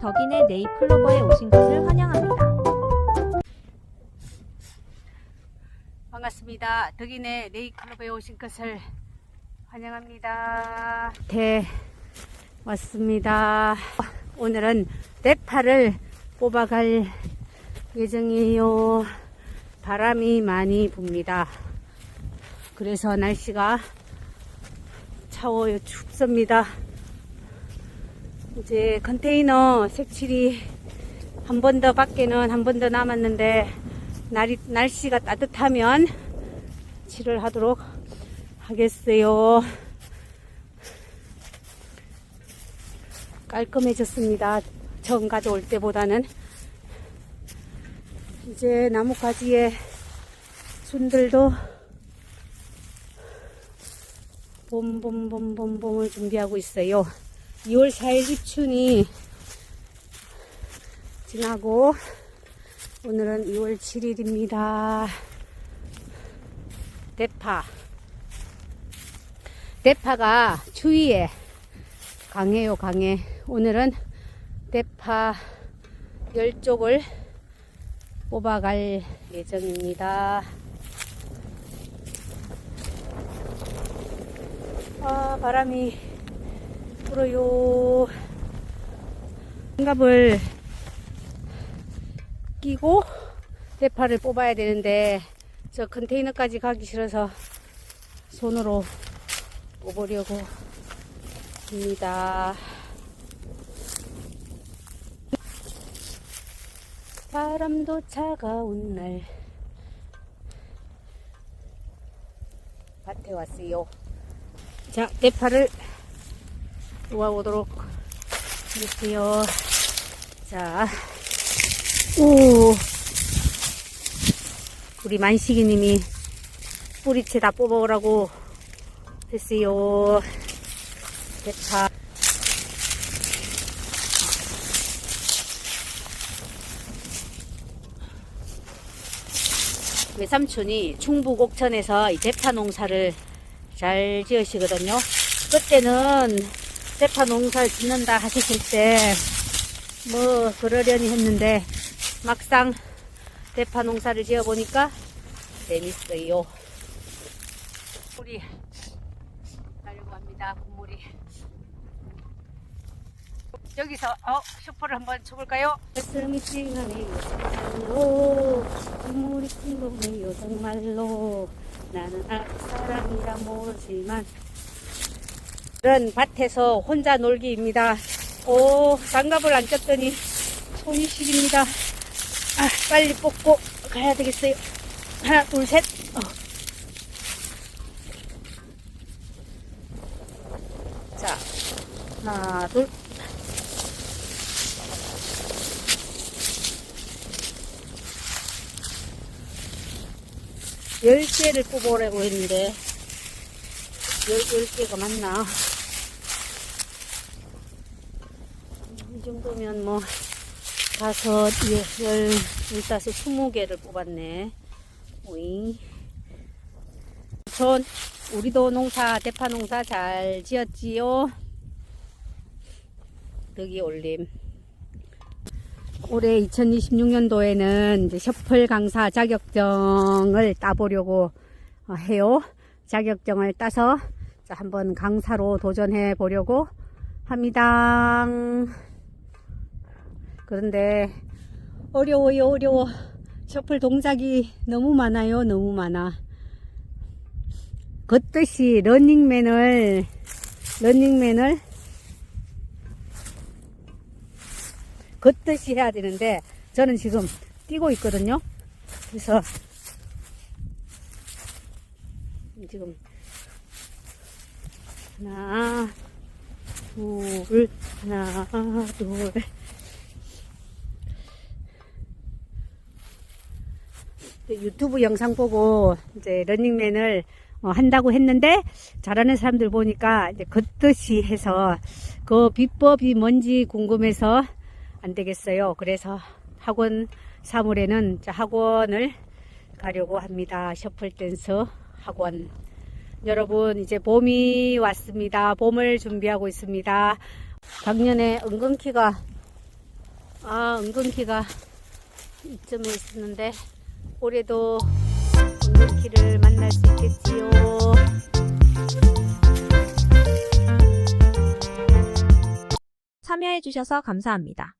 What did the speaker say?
덕인의 네이클로버에 오신 것을 환영합니다. 반갑습니다. 덕인의 네이클럽에 오신 것을 환영합니다. 대 왔습니다. 오늘은 대파를 뽑아갈 예정이에요. 바람이 많이 붑니다. 그래서 날씨가 차워요. 춥습니다. 이제 컨테이너 색칠이 한 번 더 밖에는 한 번 더 남았는데 날이, 날씨가 따뜻하면 칠을 하도록 하겠어요. 깔끔해졌습니다. 처음 가져올 때보다는 이제 나뭇가지에 순들도 봄봄봄봄봄을 준비하고 있어요. 2월 4일 입춘이 지나고 오늘은 2월 7일입니다. 대파. 대파가 추위에 강해요, 강해. 오늘은 대파 10쪽을 뽑아갈 예정입니다. 아, 바람이 불어요. 장갑을 끼고 대파를 뽑아야 되는데 저 컨테이너까지 가기 싫어서 손으로 뽑으려고 합니다. 바람도 차가운 날 밭에 왔어요. 자, 대파를 놓아보도록 할게요. 자, 오, 우리 만식이님이 뿌리채 다 뽑아오라고 했어요. 대파. 외삼촌이 충북 옥천에서 이 대파 농사를 잘 지으시거든요. 그때는 대파 농사를 짓는다 하셨을 때 뭐 그러려니 했는데 막상 대파 농사를 지어 보니까 재밌어요. 물이 가려고 합니다. 국물이. 여기서 어 슈퍼를 한번 쳐볼까요? 가슴이 찡하네요 정말로 국물이 팅동네요 정말로 나는 아직 사람이라 모르지만 이런 밭에서 혼자 놀기입니다. 오 장갑을 안 꼈더니 손이 시립니다. 아, 빨리 뽑고 가야 되겠어요. 하나, 둘, 셋. 어. 자, 하나, 둘. 열 개를 뽑아오라고 했는데, 열, 열 개가 맞나? 이 정도면 뭐, 다섯, 여- 열, 열다섯, 스무 개를 뽑았네. 오잉. 전, 우리도 농사, 대파 농사 잘 지었지요? 덕이 올림. 올해 2026년도에는 이제 셔플 강사 자격증을 따보려고 어, 해요. 자격증을 따서 자, 한번 강사로 도전해 보려고 합니다. 그런데 어려워요, 어려워. 셔플 동작이 너무 많아요, 너무 많아. 걷듯이 런닝맨을, 런닝맨을 걷듯이 해야 되는데, 저는 지금 뛰고 있거든요. 그래서, 지금, 하나, 둘, 하나, 둘. 유튜브 영상 보고 이제 런닝맨을 어, 한다고 했는데 잘하는 사람들 보니까 이제 걷듯이 해서 그 비법이 뭔지 궁금해서 안 되겠어요. 그래서 학원 사물에는 자, 학원을 가려고 합니다. 셔플 댄스 학원. 여러분 이제 봄이 왔습니다. 봄을 준비하고 있습니다. 작년에 은근키가 아, 은근키가 이쯤에 있었는데 올해도 은근키를 만날 수 있겠지요. 참여해주셔서 감사합니다.